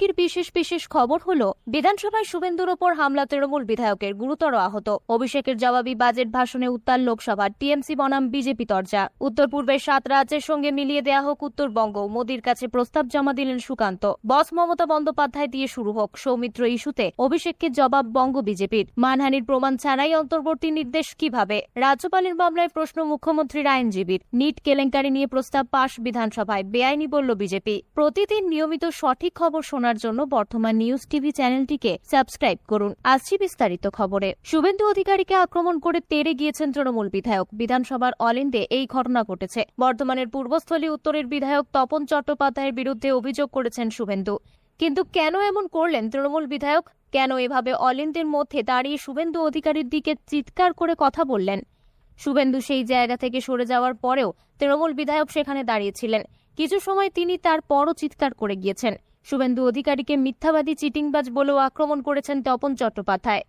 আজকের বিশেষ বিশেষ খবর হলো, বিধানসভায় শুভেন্দুর ওপর হামলা তৃণমূল বিধায়কের গুরুতর আহত। অভিষেকের জবাবি বাজেট ভাষণে উত্তাল লোকসভার টিএমসি বনাম বিজেপি তরজা। উত্তর পূর্বের সাত রাজ্যের সঙ্গে মিলিয়ে দেয়া হোক উত্তরবঙ্গ, মোদীর কাছে প্রস্তাব জমা দিলেন সুকান্ত। বস মমতা বন্দ্যোপাধ্যায় দিয়ে শুরু হোক সৌমিত্র ইস্যুতে, অভিষেককে জবাব বঙ্গ বিজেপির। মানহানির প্রমাণ ছাড়াই অন্তর্বর্তী নির্দেশ কীভাবে? রাজ্যপালের মামলায় প্রশ্ন মুখ্যমন্ত্রীর আইনজীবীর। নিট কেলেঙ্কারি নিয়ে প্রস্তাব পাশ বিধানসভায়, বেআইনি বলল বিজেপি। প্রতিদিন নিয়মিত সঠিক খবর শোনার জন্য বর্তমান নিউজ টিভি চ্যানেলটিকে সাবস্ক্রাইব করুন। আসছি বিস্তারিত খবরে। শুভেন্দু অধিকারীকে আক্রমণ করে তেড়ে গিয়েছেন তৃণমূল বিধায়ক। বিধানসভার অলিন্দে এই ঘটনা ঘটেছে। বর্তমানের পূর্বস্থলী উত্তরের বিধায়ক তপন চট্টোপাধ্যায়ের বিরুদ্ধে অভিযোগ করেছেন শুভেন্দু। কিন্তু কেন এমন করলেন তৃণমূল বিধায়ক? কেন এভাবে অলিন্দের মধ্যে দাঁড়িয়ে শুভেন্দু অধিকারীর দিকে চিৎকার করে কথা বললেন? শুভেন্দু সেই জায়গা থেকে সরে যাওয়ার পরেও তৃণমূল বিধায়ক সেখানে দাঁড়িয়েছিলেন। কিছু সময় তিনি তার পরও চিৎকার করে গিয়েছেন। শুভেন্দু অধিকারীকে মিথ্যাবাদী চিটিংবাজ বলেও আক্রমণ করেছেন তপন চট্টোপাধ্যায়।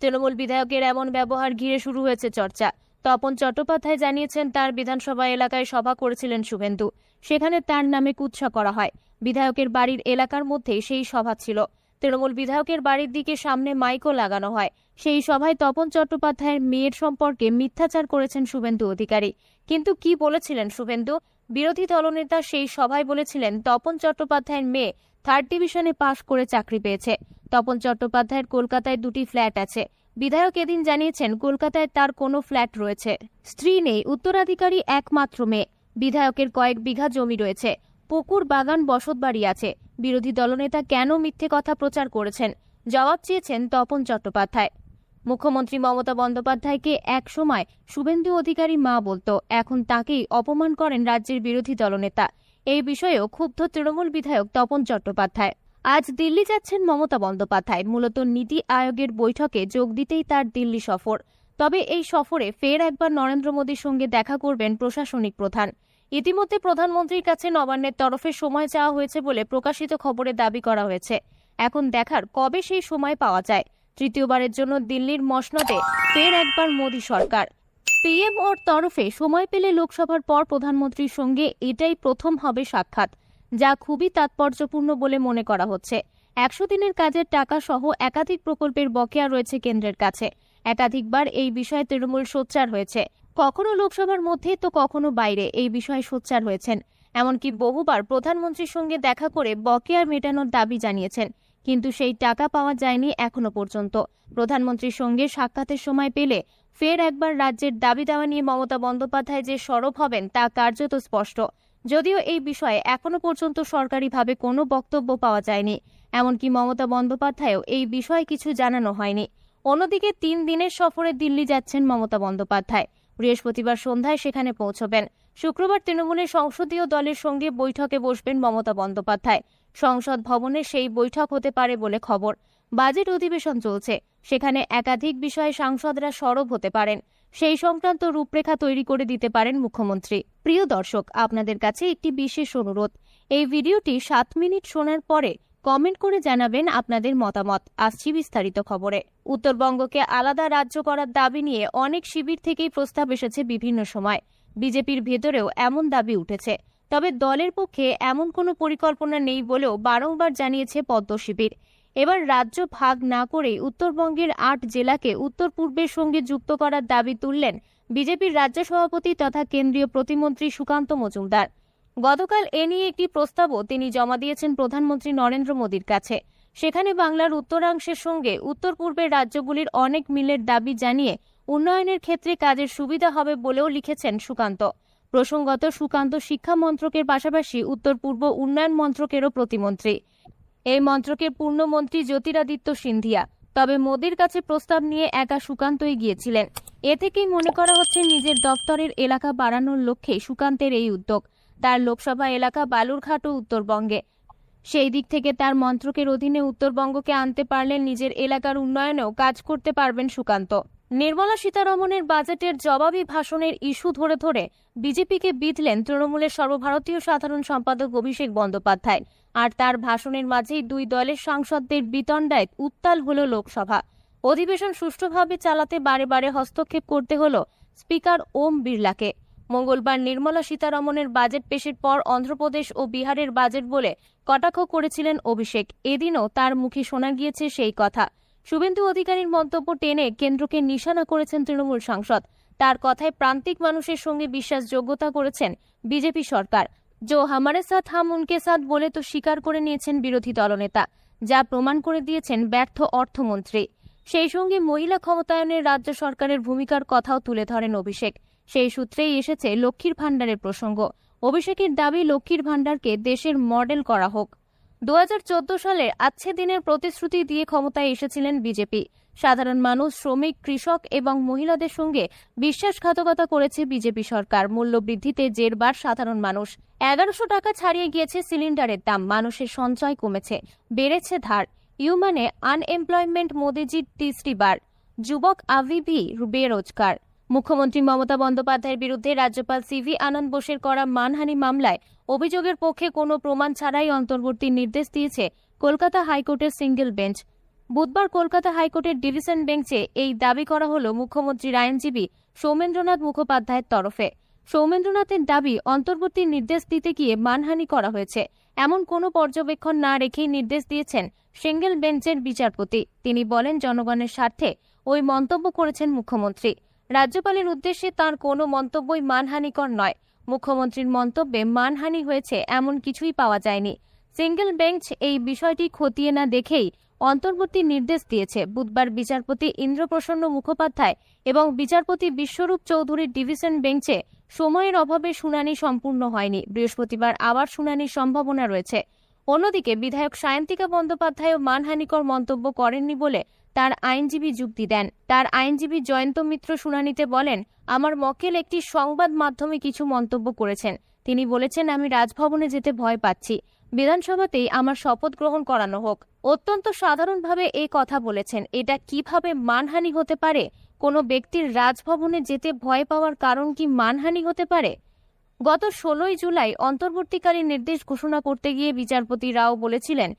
তৃণমূল বিধায়কের এমন ব্যবহার ঘিরে শুরু হয়েছে চর্চা। তপন চট্টোপাধ্যায় জানিয়েছেন, তার বিধানসভা এলাকায় সভা করেছিলেন শুভেন্দু। সেখানে তার নামে কুৎসা করা হয়। বিধায়কের বাড়ির এলাকার মধ্যে সেই সভা ছিল। তৃণমূল বিধায়কের বাড়ির দিকে সামনে মাইকও লাগানো হয়। সেই সভায় তপন চট্টোপাধ্যায়ের মেয়ের সম্পর্কে মিথ্যাচার করেছেন শুভেন্দু অধিকারী। কিন্তু কি বলেছিলেন শুভেন্দু? বিরোধী দলনেতা সেই সভায় বলেছিলেন, তপন চট্টোপাধ্যায়ের মেয়ে থার্ড ডিভিশনে পাশ করে চাকরি পেয়েছে। তপন চট্টোপাধ্যায়ের কলকাতায় দুটি ফ্ল্যাট আছে। বিধায়ক এদিন জানিয়েছেন, কলকাতায় তার কোনো ফ্ল্যাট রয়েছে। স্ত্রী নেই, উত্তরাধিকারী একমাত্র মেয়ে। বিধায়কের কয়েক বিঘা জমি রয়েছে। পুকুর বাগান বসতবাড়ি আছে। বিরোধী দলনেতা কেন মিথ্যে কথা প্রচার করেছেন? জবাব চেয়েছেন তপন চট্টোপাধ্যায়। মুখ্যমন্ত্রী মমতা বন্দ্যোপাধ্যায়কে এক সময় শুভেন্দু অধিকারী মা বলতো, এখন তাকেই অপমান করেন রাজ্যের বিরোধী দলনেতা। এই বিষয়েও ক্ষুব্ধ তৃণমূল বিধায়ক তপন চট্টোপাধ্যায়। আজ দিল্লি যাচ্ছেন মমতা বন্দ্যোপাধ্যায়। মূলত নীতি আয়োগের বৈঠকে যোগ দিতেই তার দিল্লি সফর। তবে এই সফরে ফের একবার নরেন্দ্র মোদীর সঙ্গে দেখা করবেন প্রশাসনিক প্রধান। ইতিমধ্যে প্রধানমন্ত্রীর কাছে নবান্নের তরফে সময় চাওয়া হয়েছে বলে প্রকাশিত খবরে দাবি করা হয়েছে। এখন দেখার কবে সেই সময় পাওয়া যায়। তৃতীয়বারের জন্য দিল্লির মসনদে ফের একবার মোদী সরকার। পিএম ওর তরফে সময় পেলে লোকসভার পর প্রধানমন্ত্রীর সঙ্গে এটাই প্রথম হবে সাক্ষাৎ, যা খুবই তাৎপর্যপূর্ণ বলে মনে করা হচ্ছে। একশো দিনের কাজের টাকা সহ একাধিক প্রকল্পের বকেয়া রয়েছে কেন্দ্রের কাছে। একাধিকবার এই বিষয়ে তৃণমূল সোচ্চার হয়েছে। কখনো লোকসভার মধ্যে, তো কখনো বাইরে এই বিষয়ে সোচ্চার হয়েছেন। এমনকি বহুবার প্রধানমন্ত্রীর সঙ্গে দেখা করে বকেয়া মেটানোর দাবি জানিয়েছেন। কিন্তু সেই টাকা পাওয়া যায়নি এখনও পর্যন্ত। প্রধানমন্ত্রীর সঙ্গে সাক্ষাতের সময় পেলে ফের একবার রাজ্যের দাবি দাওয়া নিয়ে মমতা বন্দ্যোপাধ্যায় যে সরব হবেন তা কার্যত স্পষ্ট। যদিও এই বিষয়ে এখনও পর্যন্ত সরকারিভাবে কোনো বক্তব্য পাওয়া যায়নি। এমনকি মমতা বন্দ্যোপাধ্যায়ও এই বিষয়ে কিছু জানানো হয়নি। অন্যদিকে তিন দিনের সফরে দিল্লি যাচ্ছেন মমতা বন্দ্যোপাধ্যায়। বৃহস্পতিবার সন্ধ্যায় সেখানে পৌঁছবেন। শুক্রবার তৃণমূলের সংসদীয় দলের সঙ্গে বৈঠকে বসবেন মমতা বন্দ্যোপাধ্যায়। সংসদ ভবনে সেই বৈঠক হতে পারে বলে খবর। বাজেট অধিবেশন চলছে। সেখানে একাধিক বিষয়ে সাংসদরা সরব হতে পারেন। সেই সংক্রান্ত রূপরেখা তৈরি করে দিতে পারেন মুখ্যমন্ত্রী। প্রিয় দর্শক, আপনাদের কাছে একটি বিশেষ অনুরোধ। এই ভিডিওটি সাত মিনিট শোনার পরে কমেন্ট করে জানাবেন আপনাদের মতামত। আসছি বিস্তারিত খবরে। উত্তরবঙ্গকে আলাদা রাজ্য করার দাবি নিয়ে অনেক শিবির থেকেই প্রস্তাব এসেছে বিভিন্ন সময়। বিজেপির ভেতরেও এমন দাবি উঠেছে। তবে দলের পক্ষে এমন কোনো পরিকল্পনা নেই বলেও বারংবার জানিয়েছে পদ্ম শিবির। এবার রাজ্য ভাগ না করে উত্তরবঙ্গের আট জেলাকে উত্তর পূর্বের সঙ্গে যুক্ত করার দাবি তুললেন বিজেপির রাজ্য সভাপতি তথা কেন্দ্রীয় প্রতিমন্ত্রী সুকান্ত মজুমদার। গতকাল এ নিয়ে একটি প্রস্তাবও তিনি জমা দিয়েছেন প্রধানমন্ত্রী নরেন্দ্র মোদীর কাছে। সেখানে বাংলার উত্তরাংশের সঙ্গে উত্তর পূর্বের রাজ্যগুলির অনেক মিলের দাবি জানিয়ে উন্নয়নের ক্ষেত্রে কাজের সুবিধা হবে বলেও লিখেছেন সুকান্ত। প্রসঙ্গত, সুকান্ত শিক্ষা মন্ত্রকের পাশাপাশি উত্তর পূর্ব উন্নয়ন মন্ত্রকেরও প্রতিমন্ত্রী। এই মন্ত্রকের পূর্ণমন্ত্রী জ্যোতিরাদিত্য সিন্ধিয়া। তবে মোদীর কাছে প্রস্তাব নিয়ে একা সুকান্তই গিয়েছিলেন এ থেকেই মনে করা হচ্ছে নিজের দপ্তরের এলাকা বাড়ানোর লক্ষ্যে সুকান্তের এই উদ্যোগ। তার লোকসভা এলাকা বালুরঘাট ও উত্তরবঙ্গে। সেই দিক থেকে তার মন্ত্রকের অধীনে উত্তরবঙ্গকে আনতে পারলে নিজের এলাকার উন্নয়নেও কাজ করতে পারবেন সুকান্ত। নির্মলা সীতারমণের বাজেটের জবাবি ভাষণের ইস্যু ধরে ধরে বিজেপিকে বিঁধলেন তৃণমূলের সর্বভারতীয় সাধারণ সম্পাদক অভিষেক বন্দ্যোপাধ্যায়। আর তার ভাষণের মাঝেই দুই দলের সাংসদদের বিতণ্ডায় উত্তাল হল লোকসভা। অধিবেশন সুষ্ঠুভাবে চালাতে বারে বারে হস্তক্ষেপ করতে হল স্পিকার ওম বিড়লাকে। মঙ্গলবার নির্মলা সীতারমনের বাজেট পেশের পর অন্ধ্রপ্রদেশ ও বিহারের বাজেট বলে কটাক্ষ করেছিলেন অভিষেক। এদিনও তার মুখে শোনা গিয়েছে সেই কথা। শুভেন্দু অধিকারীর মন্তব্য টেনে কেন্দ্রকে নিশানা করেছেন তৃণমূল সাংসদ। তার কথায় প্রান্তিক মানুষের সঙ্গে বিশ্বাসযোগ্যতা করেছেন বিজেপি সরকার। জো হামারে সাথ, হাম উনকে সাথ বলে তো স্বীকার করে নিয়েছেন বিরোধী দলনেতা, যা প্রমাণ করে দিয়েছেন ব্যর্থ অর্থমন্ত্রী। সেই সঙ্গে মহিলা ক্ষমতায়নের রাজ্য সরকারের ভূমিকার কথাও তুলে ধরেন অভিষেক। সেই সূত্রেই এসেছে লক্ষ্মীর ভাণ্ডারের প্রসঙ্গ। অভিষেকের দাবি, লক্ষ্মীর ভাণ্ডারকে দেশের মডেল করা হোক। দু সালের আচ্ছে দিনের প্রতিশ্রুতি দিয়ে ক্ষমতায় এসেছিলেন বিজেপি। সাধারণ মানুষ, শ্রমিক, কৃষক এবং মহিলাদের সঙ্গে বিশ্বাসঘাতকতা করেছে বিজেপি সরকার। মূল্যবৃদ্ধিতে জেরবার সাধারণ মানুষ। এগারোশো টাকা ছাড়িয়ে গিয়েছে সিলিন্ডারের দাম। মানুষের সঞ্চয় কমেছে। বেড়েছে ধার। ইউমানে আনএমপ্লয়মেন্ট মোদিজির তিসরি বার। যুবক আভিভি বেরোজগার। মুখ্যমন্ত্রী মমতা বন্দ্যোপাধ্যায়ের বিরুদ্ধে রাজ্যপাল সিভি আনন্দ বোসের করা মানহানি মামলায় অভিযোগের পক্ষে কোনো প্রমাণ ছাড়াই অন্তর্বর্তী নির্দেশ দিয়েছে কলকাতা হাইকোর্টের সিঙ্গেল বেঞ্চ। বুধবার কলকাতা হাইকোর্টের ডিভিশন বেঞ্চে এই দাবি করা হল মুখ্যমন্ত্রীর আইনজীবী সৌমেন্দ্রনাথ মুখোপাধ্যায়ের তরফে। সৌমেন্দ্রনাথের দাবি অন্তর্বর্তী নির্দেশ দিতে গিয়ে মানহানি করা হয়েছে। এমন কোনো পর্যবেক্ষণ না রেখেই নির্দেশ দিয়েছেন সিঙ্গেল বেঞ্চের বিচারপতি। তিনি বলেন, জনগণের স্বার্থে ওই মন্তব্য করেছেন মুখ্যমন্ত্রী। রাজ্যপালের উদ্দেশ্যে তার কোনো মন্তব্যই মানহানিকর নয়। মুখ্যমন্ত্রীর মন্তব্যে মানহানি হয়েছে এমন কিছুই পাওয়া যায়নি। সিঙ্গেল বেঞ্চ এই বিষয়টি খতিয়ে না দেখেই অন্তর্বর্তী নির্দেশ দিয়েছে। বুধবার বিচারপতি ইন্দ্রপ্রসন্ন মুখোপাধ্যায় এবং বিচারপতি বিশ্বরূপ চৌধুরীর ডিভিশন বেঞ্চে সময়ের অভাবে শুনানি সম্পূর্ণ হয়নি। বৃহস্পতিবার আবার শুনানির সম্ভাবনা রয়েছে। অন্যদিকে বিধায়ক সায়ন্তিকা বন্দ্যোপাধ্যায়ও মানহানিকর মন্তব্য করেননি বলে তার আইনজীবী যুক্তি দেন। তার আইনজীবী জয়ন্ত মিত্র শুনানিতে বলেন, আমার মক্কেল একটি সংবাদ মাধ্যমে কিছু মন্তব্য করেছেন। তিনি বলেছেন, আমি রাজভবনে যেতে ভয় পাচ্ছি। বিধানসভাতেই আমার শপথ গ্রহণ করানো হোক। অত্যন্ত সাধারণভাবে এই কথা বলেছেন। এটা কীভাবে মানহানি হতে পারে? কোনো ব্যক্তির রাজভবনে যেতে ভয় পাওয়ার কারণ কি মানহানি হতে পারে? গত ষোলোই জুলাই অন্তর্বর্তীকালীন নির্দেশ ঘোষণা করতে গিয়ে বিচারপতি রাও বলেছিলেন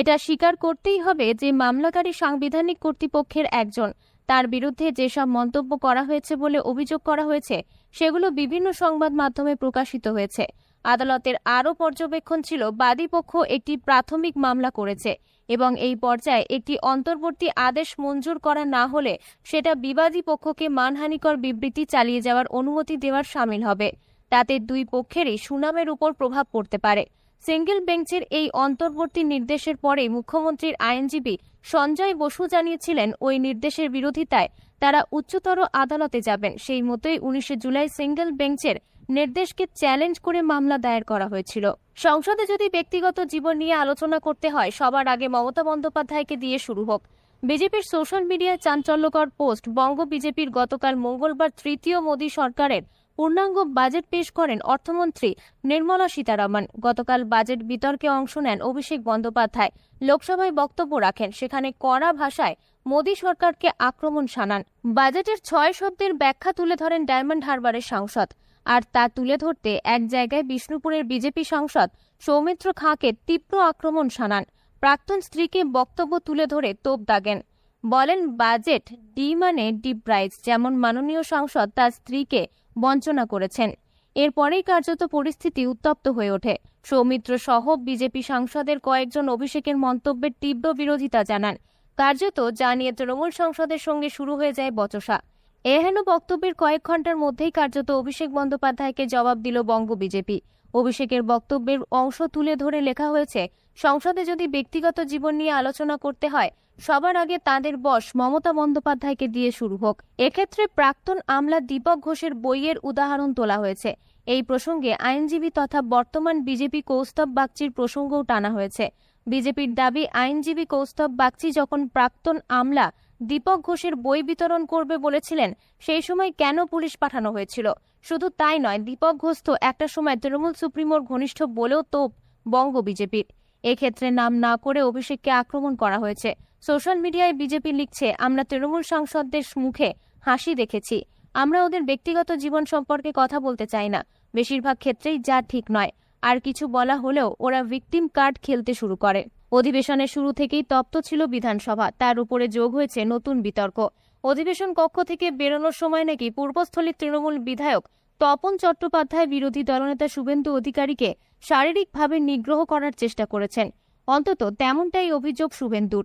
এটা স্বীকার করতেই হবে যে মামলাকারী সাংবিধানিক কর্তৃপক্ষের একজন। তার বিরুদ্ধে যেসব মন্তব্য করা হয়েছে বলে অভিযোগ করা হয়েছে, সেগুলো বিভিন্ন সংবাদ মাধ্যমে প্রকাশিত হয়েছে। আদালতের আরও পর্যবেক্ষণ ছিল, বাদী পক্ষ একটি প্রাথমিক মামলা করেছে এবং এই পর্যায়ে একটি অন্তর্বর্তী আদেশ মঞ্জুর করা না হলে সেটা বিবাদী পক্ষকে মানহানিকর বিবৃতি চালিয়ে যাওয়ার অনুমতি দেওয়ার সামিল হবে। তাতে দুই পক্ষেরই সুনামের উপর প্রভাব পড়তে পারে। সিঙ্গেল বেঞ্চের এই অন্তর্বর্তী নির্দেশের পরে মুখ্যমন্ত্রীর আইনজীবী সঞ্জয় বসু জানিয়েছিলেন, ওই নির্দেশের বিরোধিতায় তারা উচ্চতর আদালতে যাবেন। সেই মতোই উনিশে জুলাই সিঙ্গেল বেঞ্চের নির্দেশকে চ্যালেঞ্জ করে মামলা দায়ের করা হয়েছিল। সংসদে যদি ব্যক্তিগত জীবন নিয়ে আলোচনা করতে হয়, সবার আগে মমতা বন্দ্যোপাধ্যায়কে দিয়ে শুরু হোক। বিজেপির সোশ্যাল মিডিয়ায় চাঞ্চল্যকর পোস্ট, বঙ্গ বিজেপির গতকাল মঙ্গলবার তৃতীয় মোদী সরকারের পূর্ণাঙ্গ বাজেট পেশ করেন অর্থমন্ত্রী নির্মলা সীতারামন। গতকাল বাজেট বিতর্কে অংশ নেন অভিষেক বন্দ্যোপাধ্যায়। লোকসভায় বক্তব্য রাখেন, সেখানে কড়া ভাষায় মোদী সরকারকে আক্রমণ শানান। বাজেটের ছয় শব্দের ব্যাখ্যা তুলে ধরেন ডায়মন্ড হারবারের সাংসদ। আর তা তুলে ধরতে এক জায়গায় বিষ্ণুপুরের বিজেপি সাংসদ সৌমিত্র খাঁকে তীব্র আক্রমণ শানান। প্রাক্তন স্ত্রীকে বক্তব্য তুলে ধরে তোপ দাগেন। বলেন, বাজেট ডি মানে ডিপ প্রাইজ, যেমন মাননীয় সাংসদ তার স্ত্রীকে বঞ্চনা করেছেন। এরপরেই কার্যত পরিস্থিতি উত্তপ্ত হয়ে ওঠে। সৌমিত্র সহ বিজেপি সাংসদের কয়েকজন অভিষেকের মন্তব্যের তীব্র বিরোধিতা জানান। কার্যত যা নিয়ে তৃণমূল সংসদের সঙ্গে শুরু হয়ে যায় বচসা। এহেন বক্তব্যের কয়েক ঘণ্টার মধ্যেই কার্যত অভিষেক বন্দ্যোপাধ্যায়কে জবাব দিল বঙ্গ বিজেপি। অভিষেকের বক্তব্যের অংশ তুলে ধরে লেখা হয়েছে, সংসদে যদি ব্যক্তিগত জীবন নিয়ে আলোচনা করতে হয় সবার আগে তাদের বস মমতা বন্দ্যোপাধ্যায়কে দিয়ে শুরু হোক। এক্ষেত্রে প্রাক্তন আমলা দীপক ঘোষের বইয়ের উদাহরণ তোলা হয়েছে। এই প্রসঙ্গে আইনজীবী তথা বর্তমান বিজেপি কৌস্তব বাগচির প্রসঙ্গও টানা হয়েছে। বিজেপির দাবি, আইনজীবী কৌস্তব বাগচি যখন প্রাক্তন আমলা দীপক ঘোষের বই বিতরণ করবে বলেছিলেন, সেই সময় কেন পুলিশ পাঠানো হয়েছিল? শুধু তাই নয়, দীপক ঘোষ তো একটা সময় তৃণমূল সুপ্রিমোর ঘনিষ্ঠ বলেও তোপ বঙ্গ বিজেপির। এক্ষেত্রে নাম না করে অভিষেককে আক্রমণ করা হয়েছে। সোশ্যাল মিডিয়ায় বিজেপি লিখছে, আমরা তৃণমূল সাংসদদের মুখে হাসি দেখেছি। আমরা ওদের ব্যক্তিগত জীবন সম্পর্কে কথা বলতে চাই না। বেশিরভাগ ক্ষেত্রেই যা ঠিক নয়। আর কিছু বলা হলেও ওরা ভিকটিম কার্ড খেলতে শুরু করে। অধিবেশনের শুরু থেকেই তপ্ত ছিল বিধানসভা। তার উপরে যোগ হয়েছে নতুন বিতর্ক। অধিবেশন কক্ষ থেকে বেরোনোর সময় নাকি পূর্বস্থলীর তৃণমূল বিধায়ক তপন চট্টোপাধ্যায় বিরোধী দলনেতা শুভেন্দু অধিকারীকে শারীরিকভাবে নিগ্রহ করার চেষ্টা করেছেন। অন্তত তেমনটাই অভিযোগ শুভেন্দুর।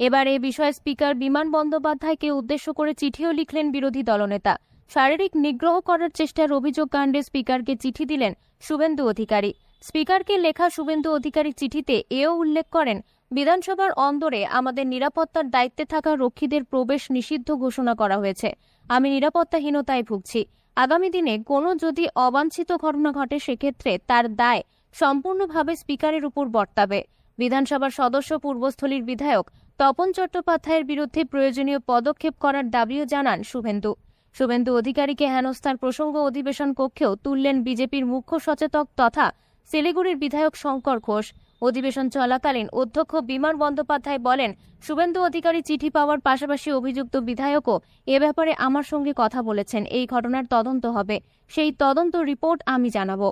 এবার এ বিষয়ে স্পিকার বিমান বন্দ্যোপাধ্যায়কে উদ্দেশ্য করে চিঠিও লিখলেন বিরোধী দলনেতা। শারীরিক নিগ্রহ করার চেষ্টার অভিযোগ কাণ্ডে স্পিকারকে চিঠি দিলেন শুভেন্দু অধিকারী। স্পিকারকে লেখা শুভেন্দু অধিকারী চিঠিতে এও উল্লেখ করেন, বিধানসভার অন্দরে আমাদের নিরাপত্তার দায়িত্বে থাকা রক্ষীদের প্রবেশ নিষিদ্ধ ঘোষণা করা হয়েছে। আমি নিরাপত্তাহীনতায় ভুগছি। আগামী দিনে কোনো যদি অবাঞ্ছিত ঘটনা ঘটে সেক্ষেত্রে তার দায় সম্পূর্ণভাবে স্পিকারের উপর বর্তাবে। বিধানসভার সদস্য পূর্বস্থলীর বিধায়ক তপন চট্টোপাধ্যায়ের বিরুদ্ধে প্রয়োজনীয় পদক্ষেপ করার দাবিও জানান শুভেন্দু। শুভেন্দু অধিকারীকে হেনস্থার প্রসঙ্গ অধিবেশন কক্ষেও তুললেন বিজেপির মুখ্য সচেতক তথা শিলিগুড়ির বিধায়ক শঙ্কর ঘোষ। অধিবেশন চলাকালীন অধ্যক্ষ বিমান বন্দ্যোপাধ্যায় বলেন, শুভেন্দু অধিকারী চিঠি পাওয়ার পাশাপাশি অভিযুক্ত বিধায়কও এ ব্যাপারে আমার সঙ্গে কথা বলেছেন, এই ঘটনার তদন্ত হবে, সেই তদন্ত রিপোর্ট আমি জানাব।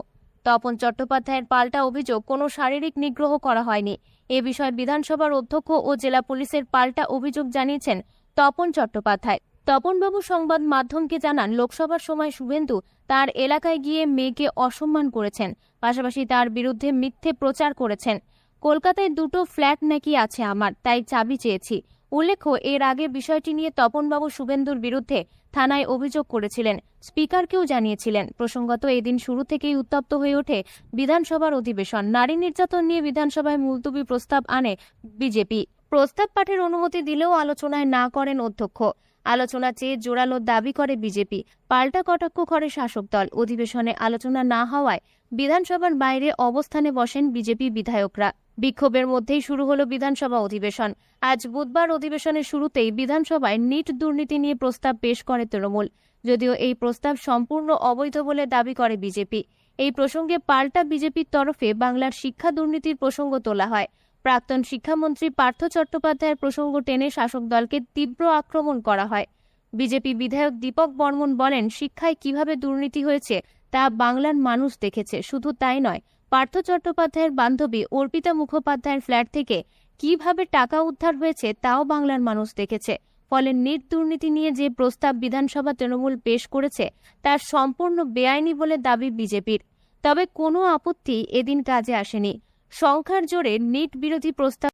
তপন চট্টোপাধ্যায়ের পাল্টা অভিযোগ কোনো শারীরিক নিগ্রহ করা হয়নি এ বিষয়ে বিধানসভার অধ্যক্ষ ও জেলা পুলিশের পাল্টা অভিযোগ জানিয়েছেন তপন চট্টোপাধ্যায়। তপনবাবু সংবাদ মাধ্যমকে জানান, লোকসভার সময় শুভেন্দু তার এলাকায় গিয়ে মেয়েকে অসম্মান করেছেন, পাশাপাশি তার বিরুদ্ধে মিথ্যে প্রচার করেছেন। কলকাতায় দুটো ফ্ল্যাট নাকি আছে আমার, তাই চাবি চেয়েছি। উল্লেখ্য, এর আগে বিষয়টি নিয়ে তপনবাবু শুভেন্দুর বিরুদ্ধে থানায় অভিযোগ করেছিলেন। স্পিকারকেও জানিয়েছিলেন, প্রসঙ্গত এদিন শুরু থেকেই উত্তপ্ত হয়ে ওঠে বিধানসভার অধিবেশন। নারী নির্যাতন নিয়ে বিধানসভায় মুলতবি প্রস্তাব আনে বিজেপি। প্রস্তাব পাঠের অনুমতি দিলেও আলোচনায় না করেন অধ্যক্ষ। আলোচনা চেয়ে জোরালো দাবি করে বিজেপি। পাল্টা কটাক্ষ করে শাসক দল। অধিবেশনে আলোচনা না হওয়ায় বিধানসভার বাইরে অবস্থানে বসেন বিজেপি বিধায়করা। বিক্ষোভের মধ্যেই শুরু হলো বিধানসভা অধিবেশন। আজ বুধবার অধিবেশনের শুরুতেই বিধানসভায় নিট দুর্নীতি নিয়ে প্রস্তাব পেশ করে তৃণমূল। যদিও এই প্রস্তাব সম্পূর্ণ অবৈধ বলে দাবি করে বিজেপি। এই প্রসঙ্গে পাল্টা বিজেপির তরফে বাংলার শিক্ষা দুর্নীতির প্রসঙ্গ তোলা হয়। প্রাক্তন শিক্ষামন্ত্রী পার্থ চট্টোপাধ্যায়ের প্রসঙ্গ টেনে শাসক দলকে তীব্র আক্রমণ করা হয়। বিজেপি বিধায়ক দীপক বর্মন বলেন, শিক্ষায় কীভাবে দুর্নীতি হয়েছে তা বাংলার মানুষ দেখেছে। শুধু তাই নয়, পার্থ চট্টোপাধ্যায়ের বান্ধবী অর্পিতা মুখোপাধ্যায়ের ফ্ল্যাট থেকে কীভাবে টাকা উদ্ধার হয়েছে তাও বাংলার মানুষ দেখেছে। ফলে নিট দুর্নীতি নিয়ে যে প্রস্তাব বিধানসভা তৃণমূল পেশ করেছে, তার সম্পূর্ণ বেআইনি বলে দাবি বিজেপির। তবে কোনো আপত্তি এদিন কাজে আসেনি। সংখ্যার জোরে নিট বিরোধী প্রস্তাব